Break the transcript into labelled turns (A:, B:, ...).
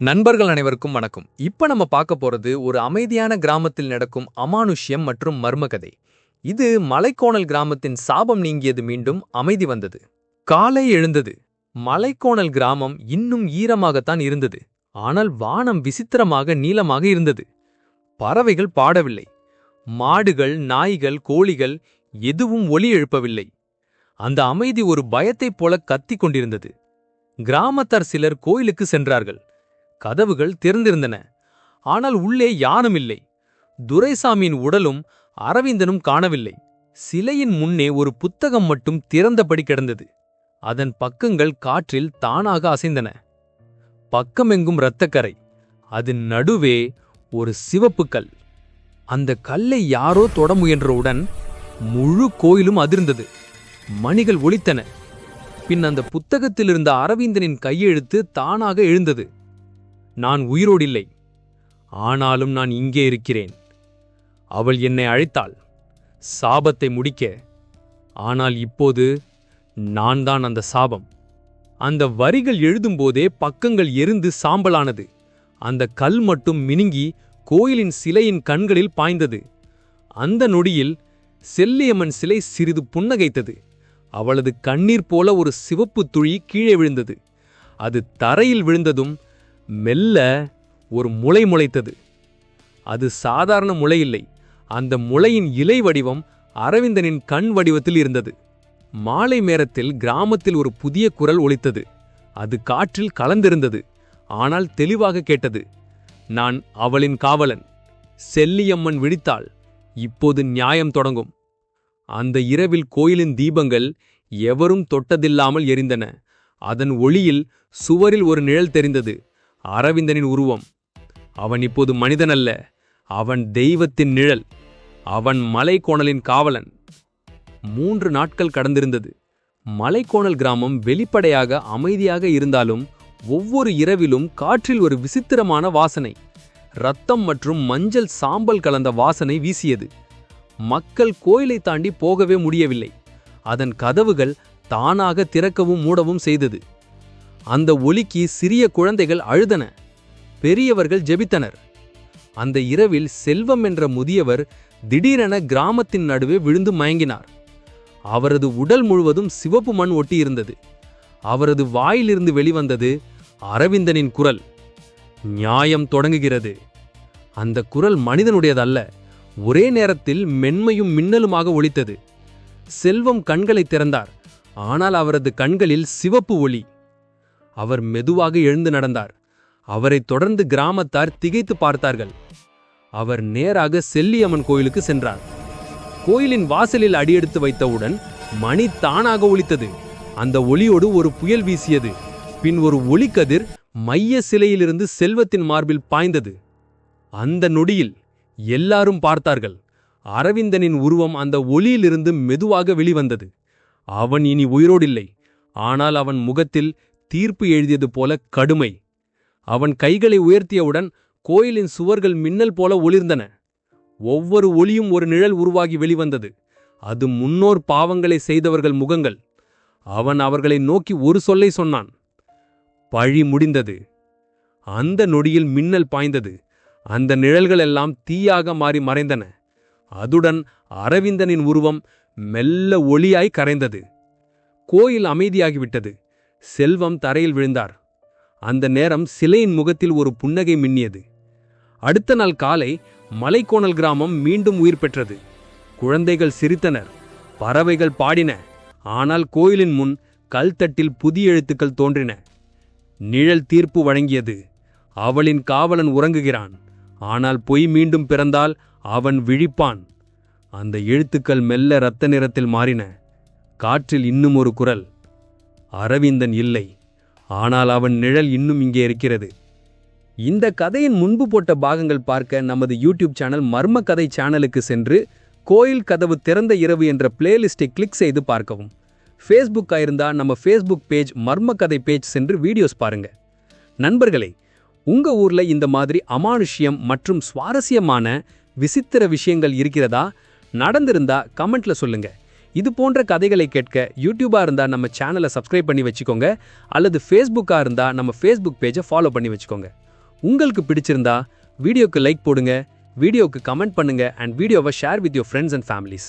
A: நண்பர்கள் அனைவருக்கும் வணக்கம். இப்ப நம்ம பார்க்க போறது ஒரு அமைதியான கிராமத்தில் நடக்கும் அமானுஷ்யம் மற்றும் மர்மகதை. இது மலைக்கோணல் கிராமத்தின் சாபம் நீங்கியது மீண்டும் அமைதி வந்தது. காலை எழுந்தது. மலைக்கோணல் கிராமம் இன்னும் ஈரமாகத்தான் இருந்தது. ஆனால் வானம் விசித்திரமாக நீளமாக இருந்தது. பறவைகள் பாடவில்லை. மாடுகள் நாய்கள் கோழிகள் எதுவும் ஒலி எழுப்பவில்லை. அந்த அமைதி ஒரு பயத்தைப் போல கத்திக் கொண்டிருந்தது. கிராமத்தார் சிலர் கோயிலுக்கு சென்றார்கள். கதவுகள் திறந்திருந்தன. ஆனால் உள்ளே யாரும் இல்லை. துரைசாமியின் உடலும் அரவிந்தனும் காணவில்லை. சிலையின் முன்னே ஒரு புத்தகம் மட்டும் திறந்தபடி கிடந்தது. அதன் பக்கங்கள் காற்றில் தானாக அசைந்தன. பக்கமெங்கும் இரத்தக்கரை. அதன் நடுவே ஒரு சிவப்பு கல். அந்த கல்லை யாரோ தொட முயன்றவுடன் முழு கோயிலும் அதிர்ந்தது. மணிகள் ஒலித்தன. பின் அந்த புத்தகத்திலிருந்த அரவிந்தனின் கையெழுத்து தானாக எழுந்தது. நான் உயிரோடில்லை. ஆனாலும் நான் இங்கே இருக்கிறேன். அவள் என்னை அழைத்தாள். சாபத்தை முடிக்க. ஆனால் இப்போது நான் தான் அந்த சாபம். அந்த வரிகள் எழுதும்போதே பக்கங்கள் எரிந்து சாம்பலானது. அந்த கல் மட்டும் மினுங்கி கோயிலின் சிலையின் கண்களில் பாய்ந்தது. அந்த நொடியில் செல்லியம்மன் சிலை சிறிது புன்னகைத்தது. அவளது கண்ணீர் போல ஒரு சிவப்பு துளி கீழே விழுந்தது. அது தரையில் விழுந்ததும் மெல்ல ஒரு முளை முளைத்தது. அது சாதாரண முளை இல்லை. அந்த முளையின் இலை வடிவம் அரவிந்தனின் கண் வடிவத்தில் இருந்தது. மாலை நேரத்தில் கிராமத்தில் ஒரு புதிய குரல் ஒலித்தது. அது காற்றில் கலந்திருந்தது. ஆனால் தெளிவாக கேட்டது நான் அவளின் காவலன். செல்லியம்மன் விழித்தாள். இப்போது நியாயம் தொடங்கும். அந்த இரவில் கோயிலின் தீபங்கள் எவரும் தொட்டதில்லாமல் எரிந்தன. அதன் ஒளியில் சுவரில் ஒரு நிழல் தெரிந்தது. அரவிந்தனின் உருவம். அவன் இப்போது மனிதனல்ல. அவன் தெய்வத்தின் நிழல். அவன் மலைக்கோணலின் காவலன். மூன்று நாட்கள் கடந்திருந்தது. மலைக்கோணல் கிராமம் வெளிப்படையாக அமைதியாக இருந்தாலும் ஒவ்வொரு இரவிலும் காற்றில் ஒரு விசித்திரமான வாசனை. ரத்தம் மற்றும் மஞ்சள் சாம்பல் கலந்த வாசனை வீசியது. மக்கள் கோயிலை தாண்டி போகவே முடியவில்லை. அதன் கதவுகள் தானாக திறக்கவும் மூடவும் செய்தது. அந்த ஒலிக்கு சிறிய குழந்தைகள் அழுதன. பெரியவர்கள் ஜெபித்தனர். அந்த இரவில் செல்வம் என்ற முதியவர் திடீரென கிராமத்தின் நடுவே விழுந்து மயங்கினார். அவரது உடல் முழுவதும் சிவப்பு மண் ஒட்டியிருந்தது. அவரது வாயிலிருந்து வெளிவந்தது அரவிந்தனின் குரல். நியாயம் தொடங்குகிறது. அந்த குரல் மனிதனுடையதல்ல. ஒரே நேரத்தில் மென்மையும் மின்னலுமாக ஒலித்தது. செல்வம் கண்களை திறந்தார். ஆனால் அவரது கண்களில் சிவப்பு ஒளி. அவர் மெதுவாக எழுந்து நடந்தார். அவரைத் தொடர்ந்து கிராமத்தார் திகைத்து பார்த்தார்கள். அவர் நேராக செல்லியம்மன் கோயிலுக்கு சென்றார். கோயிலின் வாசலில் அடியெடுத்து வைத்தவுடன் மணி தானாக ஒலித்தது. அந்த ஒளியோடு ஒரு புயல் வீசியது. பின் ஒரு ஒளிக்கதிர் மைய சிலையிலிருந்து செல்வத்தின் மார்பில் பாய்ந்தது. அந்த நொடியில் எல்லாரும் பார்த்தார்கள். அரவிந்தனின் உருவம் அந்த ஒளியிலிருந்து மெதுவாக வெளிவந்தது. அவன் இனி உயிரோடில்லை. ஆனால் அவன் முகத்தில் தீர்ப்பு எழுதியது போல கடுமை. அவன் கைகளை உயர்த்தியவுடன் கோயிலின் சுவர்கள் மின்னல் போல ஒளிர்ந்தன. ஒவ்வொரு ஒளியும் ஒரு நிழல் உருவாகி வெளிவந்தது. அது முன்னோர் பாவங்களை செய்தவர்கள் முகங்கள். அவன் அவர்களை நோக்கி ஒரு சொல்லை சொன்னான். பழி முடிந்தது. அந்த நொடியில் மின்னல் பாய்ந்தது. அந்த நிழல்கள் எல்லாம் தீயாக மாறி மறைந்தன. அதுடன் அரவிந்தனின் உருவம் மெல்ல ஒளியாய் கரைந்தது. கோயில் அமைதியாகிவிட்டது. செல்வம் தரையில் விழுந்தார். அந்த நேரம் சிலையின் முகத்தில் ஒரு புன்னகை மின்னியது. அடுத்த நாள் காலை மலைக்கோணல் கிராமம் மீண்டும் உயிர் பெற்றது. குழந்தைகள் சிரித்தனர் பறவைகள் பாடின ஆனால் கோயிலின் முன் கல்தட்டில் புதிய எழுத்துக்கள் தோன்றின. நிழல் தீர்ப்பு வழங்கியது அவளின் காவலன் உறங்குகிறான் ஆனால் பொய் மீண்டும் பிறந்தால் அவன் விழிப்பான். அந்த எழுத்துக்கள் மெல்ல இரத்த நிறத்தில் மாறின காற்றில் இன்னும் ஒரு குரல் அரவிந்தன் இல்லை. ஆனால் அவன் நிழல் இன்னும் இங்கே இருக்கிறது. இந்த கதையின் முன்பு போட்ட பாகங்கள் பார்க்க நமது யூடியூப் சேனல் மர்ம கதை சேனலுக்கு சென்று கோயில் கதவு திறந்த இரவு என்ற பிளேலிஸ்டை கிளிக் செய்து பார்க்கவும். ஃபேஸ்புக்காக இருந்தால் நம்ம ஃபேஸ்புக் பேஜ் மர்ம கதை பேஜ் சென்று வீடியோஸ் பாருங்கள் நண்பர்களே உங்கள் ஊரில் இந்த மாதிரி அமானுஷ்யம் மற்றும் சுவாரஸ்யமான விசித்திர விஷயங்கள் இருக்கிறதா? நடந்திருந்தா கமெண்ட்ல சொல்லுங்கள் இது போன்ற கதைகளை கேட்க யூடியூபா இருந்தா நம்ம சேனலை சப்ஸ்கிரைப் பண்ணி வச்சுக்கோங்க. அல்லது ஃபேஸ்புக்கா இருந்தா நம்ம ஃபேஸ்புக் பேஜை ஃபாலோ பண்ணி வச்சுக்கோங்க. உங்களுக்கு பிடிச்சிருந்தா வீடியோக்கு லைக் போடுங்க வீடியோக்கு கமெண்ட் பண்ணுங்க அண்ட் வீடியோவை share with your friends and families